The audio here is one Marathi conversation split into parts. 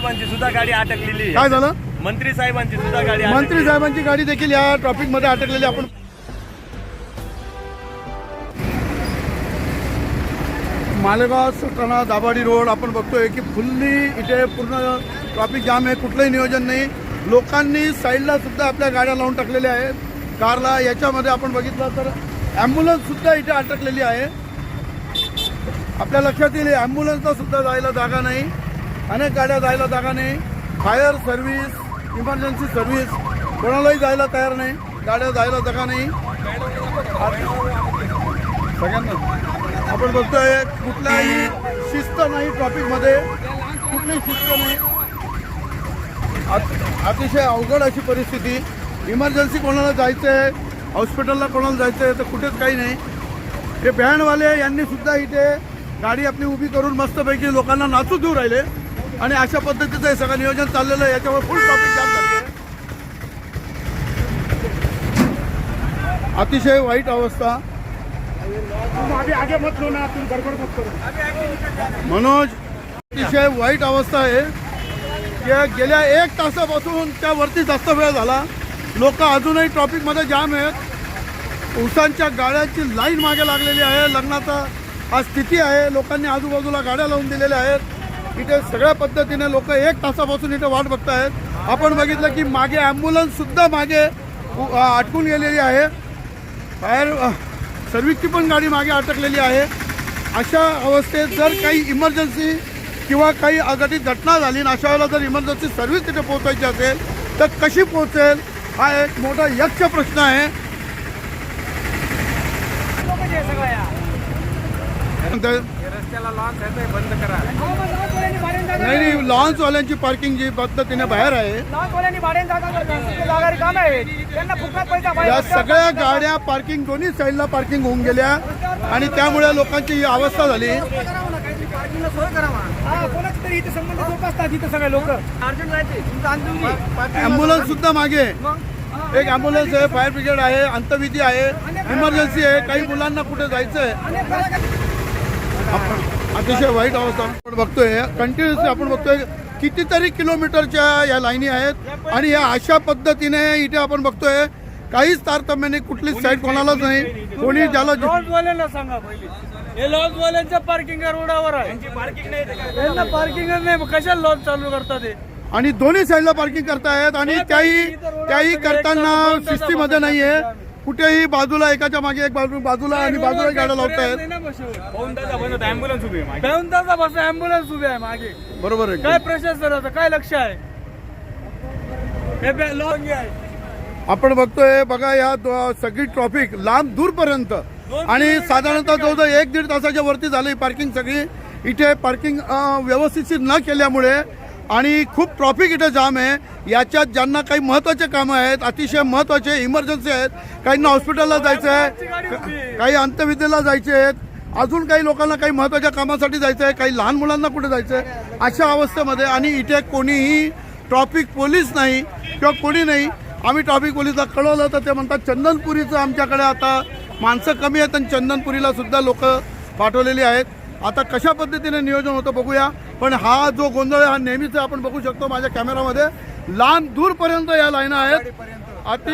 साहेबांची सुद्धा गाडी अटकलेली. काय झालं? मंत्री साहेबांची सुद्धा गाडी मंत्री. साहेबांची गाडी देखील या ट्रॉफिकमध्ये अटकलेली आपण मालेगाव सटाणा दाभाडी रोड आपण बघतोय की फुल्ली इथे पूर्ण ट्रॉफिक जाम आहे. कुठलंही नियोजन नाही. लोकांनी साईडला सुद्धा आपल्या गाड्या लावून टाकलेल्या आहेत. कारला याच्यामध्ये आपण बघितलं तर ॲम्ब्युलन्स सुद्धा इथे अटकलेली आहे. आपल्या लक्षात येईल ॲम्ब्युलन्सला सुद्धा जायला जागा नाही. अनेक गाड्या जायला जागा नाही. फायर सर्व्हिस इमर्जन्सी सर्व्हिस कोणालाही जायला तयार नाही. गाड्या जायला जागा नाही. सगळ्यांना आपण बघतोय कुठलाही शिस्त नाही ट्रॉफिकमध्ये कुठलीही शिस्त नाही. अतिशय अवघड अशी परिस्थिती. इमर्जन्सी कोणाला जायचं आहे हॉस्पिटलला कोणाला जायचं आहे तर कुठेच काही नाही. हे बँडवाले यांनी सुद्धा इथे गाडी आपली उभी करून मस्तपैकी लोकांना नाचू देऊ राहिले. आणि अशा पद्धतीचं हे सगळं नियोजन चाललेलं आहे. याच्यावर फुल ट्रॉफिक जाम झाली अतिशय वाईट अवस्था. मनोज अतिशय वाईट अवस्था आहे. की गेल्या एक तासापासून त्यावरती जास्त वेळ झाला. लोक अजूनही ट्रॉफिकमध्ये जाम आहेत. उसांच्या गाड्यांची लाईन मागे लागलेली आहे. लग्नाचा हा स्थिती आहे. लोकांनी आजूबाजूला गाड्या लावून दिलेल्या आहेत. इथे सगळ्या पद्धतीने लोक एक तासापासून इथे वाट बघतायत. आपण बघितलं की मागे ॲम्ब्युलन्स सुद्धा मागे अटकून गेलेली आहे. फायर अ, सर्व्हिसची पण गाडी मागे अटकलेली आहे. अशा अवस्थेत जर काही इमर्जन्सी किंवा काही अघटित घटना झाली आणि अशा वेळेला जर इमर्जन्सी सर्व्हिस तिथे पोहोचायची असेल तर कशी पोहोचेल? हा एक मोठा यक्ष प्रश्न आहे. रस्त्याला लॉन्च आहे ते बंद करा. नाही नाही लॉन्चवाल्यांची पार्किंग जी पद्धतीने बाहेर आहे. लॉन्चवाल्यांनी भाड्याने जागा करतात जागा रिकाम्या आहेत त्यांना फुकट पैसा पाहिजे या सगळ्या गाड्या पार्किंग दोन्ही साईडला पार्किंग होऊन गेल्या. आणि त्यामुळे लोकांची ही अवस्था झाली. हा ॲम्ब्युलन्स सुद्धा मागे. एक ॲम्ब्युलन्स आहे फायर ब्रिगेड आहे अंतविधी आहे इमर्जन्सी आहे काही मुलांना कुठे जायचं आहे अतिशय वाईट अवस्था. आपण बघतोय कंटिन्युअसली आपण बघतोय कितीतरी किलोमीटरच्या या लाईनी आहेत आणि या अशा पद्धतीने इथे आपण बघतोय काहीच तारतम्य नाही कुठलीच साईड कोणालाच नाही कोणी ज्याला सांगा हे लॉन्चवाल्यांच्या पार्किंग रोडावर आहे. त्यांना पार्किंगच नाही मग कशाला लॉन्च चालू करतात आणि दोन्ही साईडला पार्किंग करतायत आणि त्याही त्याही करताना शिस्तीमध्ये नाहीये. कुठेही बाजूला एकाच्या मागे एक बाजू बाजूला आणि बाजूला गाड्या लावतायत. पाऊण तासापर्यंत उभी आहे मागे. दोन तासापासून अँब्युलन्स उभे आहे मागे. बरोबर आहे. काय प्रशासनाचं काय लक्ष आहे? हे बे- लॉन्च आहे. आपण बघतोय बघा या दो- सगळी ट्रॉफिक लांब दूरपर्यंत. आणि साधारणतः जवळजवळ एक दीड तासाच्या वरती झाली पार्किंग सगळी इथे पार्किंग व्यवस्थित न केल्यामुळे आणि खूप ट्रॉफिक इथं जाम आहे. याच्यात ज्यांना काही महत्त्वाचे कामं आहेत अतिशय महत्त्वाचे इमर्जन्सी आहेत काहींना हॉस्पिटलला जायचं आहे काही अंतविद्येला जायचे आहेत अजून काही लोकांना काही महत्त्वाच्या कामासाठी जायचं आहे काही लहान मुलांना कुठे जायचं आहे अशा अवस्थेमध्ये आणि इथे कोणीही ट्रॉफिक पोलीस नाही किंवा कोणी नाही. आम्ही ट्रॉफिक पोलीसला कळवलं तर ते म्हणतात चंदनपुरीचं आमच्याकडे आता माणसं कमी आहेत आणि चंदनपुरीला सुद्धा लोक पाठवलेली आहेत. आता कशा पद्धतीने नियोजन होतं बघूया. पण हा जो गोंधळ आहे हा नेहमीच आपण बघू शकतो माझ्या कॅमेरामध्ये. लांब दूरपर्यंत या लाईन आहेत. अति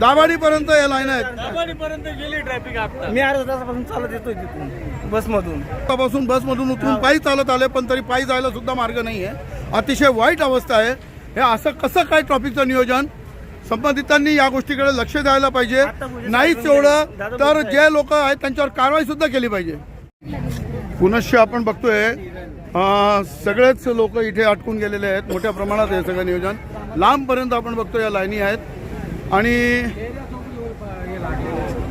दाभाडीपर्यंत या लाईन आहेत. पर्यंत गेली ट्रॅफिक आता. मी अर्धा तासापासून चालत येतोय तिथून बसमधून. पासून बसमधून उतरून पायी चालत आले पण तरी पायी जायला सुद्धा मार्ग नाही आहे अतिशय वाईट अवस्था आहे. हे असं कसं काय ट्रॉफिकचं नियोजन? संबंधितांनी या गोष्टीकडे लक्ष द्यायला पाहिजे. नाहीच एवढं. तर जे लोक आहेत त्यांच्यावर कारवाई सुद्धा केली पाहिजे. पुनश्च आपण बघतोय सगळेच लोक इथे अटकून गेलेले आहेत मोठ्या प्रमाणात हे सगळं नियोजन. लांबपर्यंत आपण बघतो या लाईनी आहेत. आणि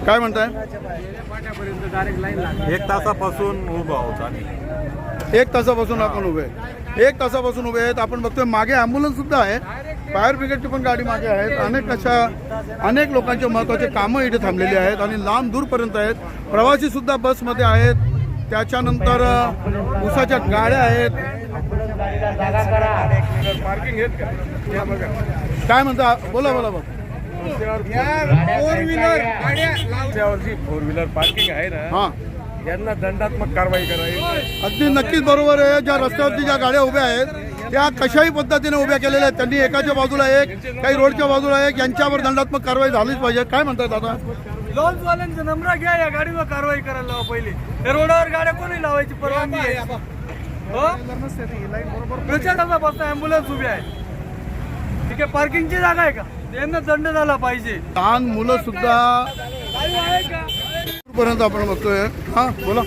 काय म्हणताय? एक तासापासून उभा होता आम्ही. एक तासापासून आपण उभे आहे. एक तासापासून उभे आहेत. आपण बघतोय मागे ॲम्ब्युलन्स सुद्धा आहे फायर ब्रिगेडची पण गाडी मागे आहेत. अनेक अशा अनेक लोकांचे महत्त्वाचे कामं इथे थांबलेली आहेत आणि लांब दूरपर्यंत आहेत. प्रवासी सुद्धा बसमध्ये आहेत. त्याच्यानंतर उसाच्या गाड्या आहेत. काय म्हणता? बोला बोला बोला. फोर व्हीलर रस्त्यावरची फोर व्हीलर पार्किंग आहे ना हां. यांना दंडात्मक कारवाई करावी. अगदी नक्कीच बरोबर आहे. ज्या रस्त्यावरती ज्या गाड्या उभ्या आहेत त्या कशाही पद्धतीने उभ्या केलेल्या आहेत. त्यांनी एकाच्या बाजूला एक काही रोडच्या बाजूला एक यांच्यावर दंडात्मक कारवाई झालीच पाहिजे. काय म्हणतात दादा? लॉन्चवाल्यांचा नंबर घ्या या गाडीवर कारवाई करायला लावा पहिली. या रोडावर गाड्या कोणी लावायची परवानगी आहे? हो? प्रचाराचा बसता अँब्युलन्स उभी आहे. ठीक आहे पार्किंगची जागा आहे का? यांना दंड झाला पाहिजे. लहान मुलं सुद्धा पर्यंत आपण बघतोय. हा बोला.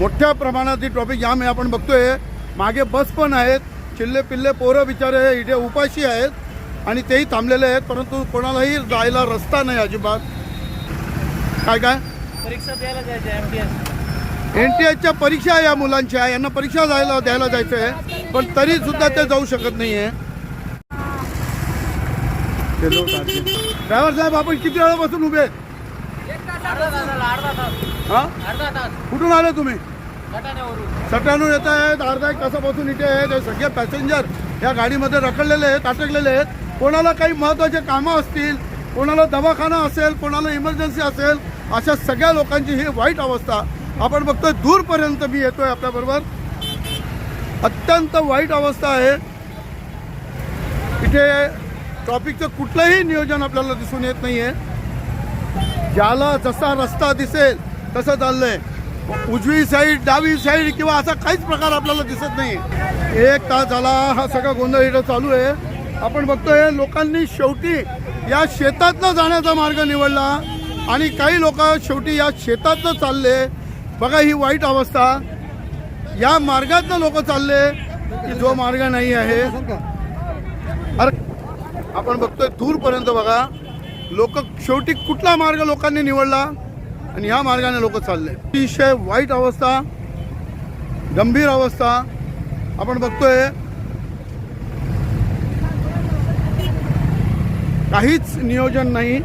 मोठ्या प्रमाणात ही ट्रॉफिक जाम आहे. आपण बघतोय मागे बस पण आहेत. चिल्ले पिल्ले पोरं बिचारे इथे उपाशी आहेत आणि तेही थांबलेले आहेत परंतु कोणालाही जायला रस्ता नाही अजिबात. काय काय? परीक्षा द्यायला जायचे एमटीएस. एन टी एसच्या परीक्षा आहे या मुलांच्या यांना परीक्षा जायला द्यायला जायचं आहे पण तरी सुद्धा ते जाऊ शकत नाहीये ड्रायव्हर साहेब आपण किती वेळापासून उभे आहेत? हा? कुठून आले तुम्ही? सटाणून येत आहेत अर्धा एक तासापासून इथे आहेत हे सगळे पॅसेंजर या गाडीमध्ये रखडलेले आहेत अटकलेले आहेत. कोणाला काही महत्त्वाचे कामं असतील कोणाला दवाखाना असेल कोणाला इमर्जन्सी असेल अशा सगळ्या लोकांची ही वाईट अवस्था आपण बघतोय. दूरपर्यंत मी येतोय आपल्याबरोबर. अत्यंत वाईट अवस्था आहे. इथे ट्रॉफिकचं कुठलंही नियोजन आपल्याला दिसून येत नाहीये. ज्याला जसा रस्ता दिसेल तसं चाललंय. उजवी साईड डावी साईड किंवा असा काहीच प्रकार आपल्याला दिसत नाही. एक तास झाला हा सगळा गोंधळ इथं चालू आहे. आपण बघतोय लोकांनी शेवटी या शेतातनं जाण्याचा मार्ग निवडला आणि काही लोक शेवटी या शेतातनं चालले. बघा ही वाईट अवस्था. या मार्गातनं लोक चालले की जो मार्ग नाही आहे. अरे आपण बघतोय दूरपर्यंत बघा. लोक शेवटी कुठला मार्ग लोकांनी निवडला? आणि ह्या मार्गाने लोक चालले. अतिशय वाईट अवस्था गंभीर अवस्था आपण बघतोय. काहीच नियोजन नाही.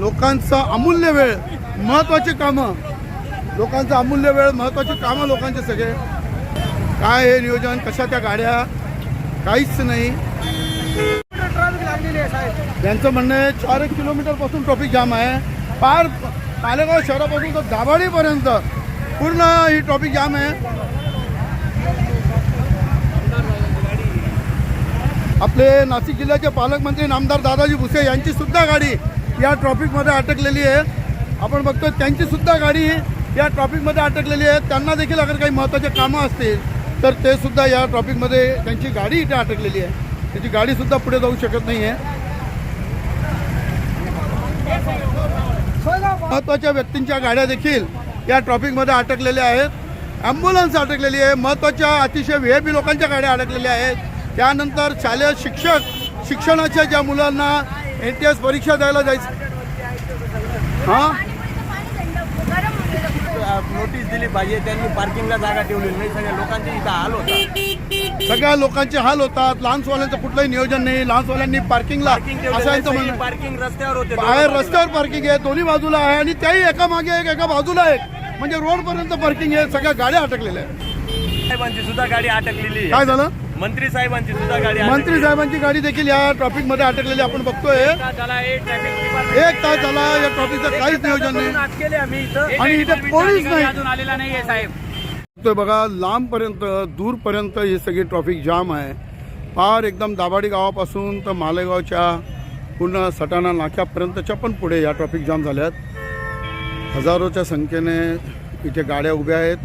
लोकांचा अमूल्य वेळ महत्वाची कामं. लोकांचं अमूल्य वेळ महत्वाची कामं लोकांचे सगळे. काय हे नियोजन? कशा त्या गाड्या? काहीच नाही. त्यांचं म्हणणं आहे चार एक किलोमीटरपासून ट्रॉफिक जाम आहे. पार मालेगाव शहरापासून तर दाभाडीपर्यंत. पूर्ण ही ट्रॉफिक जाम आहे. आपले नाशिक जिल्ह्याचे पालकमंत्री नामदार दादाजी भुसे यांची सुद्धा गाडी या ट्रॉफिकमध्ये अटकलेली आहे. आपण बघतो त्यांची सुद्धा गाडी या ट्रॉफिकमध्ये अटकलेली आहे. त्यांना देखील अगर काही महत्त्वाचे कामं असतील तर ते सुद्धा या ट्रॉफिकमध्ये त्यांची गाडी इथे अटकलेली आहे. त्याची गाडीसुद्धा पुढे जाऊ शकत नाही आहे महत्त्वाच्या व्यक्तींच्या गाड्या देखील या ट्रॉफिकमध्ये अटकलेल्या आहेत. ॲम्ब्युलन्स अटकलेली आहे. महत्त्वाच्या अतिशय व्ही पी लोकांच्या गाड्या अडकलेल्या आहेत. त्यानंतर शालेय शिक्षक शिक्षणाच्या ज्या मुलांना एन टी एस परीक्षा द्यायला जायचं हां? नोटीस दिली पाहिजे. त्यांनी पार्किंगला जागा ठेवलेली नाही. सगळ्या लोकांचे इथं हाल होता सगळ्या लोकांचे हाल होतात. लहानसवाल्यांचं कुठलंही नियोजन नाही. लहानसवाल्यांनी पार्किंगला पार्किंग आहे. रस्त्यावर होते. बाहेर रस्त्यावर पार्किंग आहे. दोन्ही बाजूला आहे. आणि त्याही एका मागे एक एका बाजूला एक म्हणजे रोड पर्यंत पार्किंग आहे. सगळ्या गाड्या अटकलेल्या आहेत. साहेबांची सुद्धा गाडी अटकलेली आहे. काय झालं? मंत्री साहेबांची सुद्धा गाडी मंत्री साहेबांची गाडी देखील या ट्रॉफिकमध्ये अटकलेली आपण बघतोय. एक तास झाला या ट्रॉफिकचं काहीच नियोजन नाही. केले आम्ही इथं. आणि इथे पोलीस नाही. अजून आलेला नाहीये साहेब. बघतोय बघा लांबपर्यंत दूरपर्यंत ही सगळी ट्रॉफिक जाम आहे. फार एकदम दाभाडी गावापासून तर मालेगावच्या पूर्ण सटाणा नाक्यापर्यंतच्या पण पुढे या ट्रॉफिक जाम झाल्यात. हजारोच्या संख्येने इथे गाड्या उभ्या आहेत.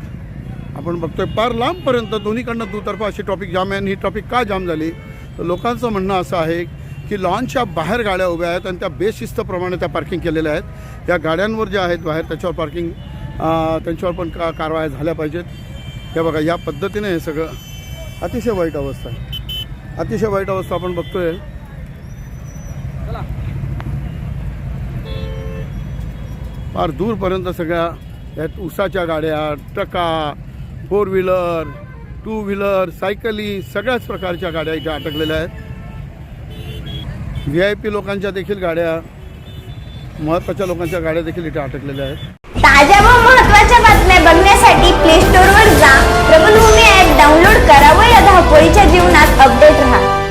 आपण बघतोय फार लांबपर्यंत दोन्हीकडनं दुतर्फा अशी ट्रॉफिक जाम आहे. आणि ही ट्रॉफिक का जाम झाली? तर लोकांचं म्हणणं असं आहे की लॉनच्या बाहेर गाड्या उभ्या आहेत आणि त्या बेशिस्तप्रमाणे त्या पार्किंग केलेल्या आहेत. या गाड्यांवर ज्या आहेत बाहेर त्याच्यावर पार्किंग त्यांच्यावर पण का कारवाया झाल्या पाहिजेत. हे बघा या पद्धतीने हे सगळं अतिशय वाईट अवस्था आहे. अतिशय वाईट अवस्था आपण बघतोय. फार दूरपर्यंत सगळ्या यात उसाच्या गाड्या ट्रका फोर व्हीलर टू व्हीलर सायकली सगळ्याच प्रकारच्या गाड्या इथे अटकलेल्या आहेत. व्ही आय पी लोकांच्या देखील गाड्या महत्त्वाच्या लोकांच्या गाड्या देखील इथे अटकलेल्या आहेत. ताज्या व महत्त्वाच्या बातम्या बघण्यासाठी प्ले स्टोअर वर जा. प्रबलभूमी ऍप डाउनलोड करा व या धावपळीच्या जीवनात अपडेट राहा.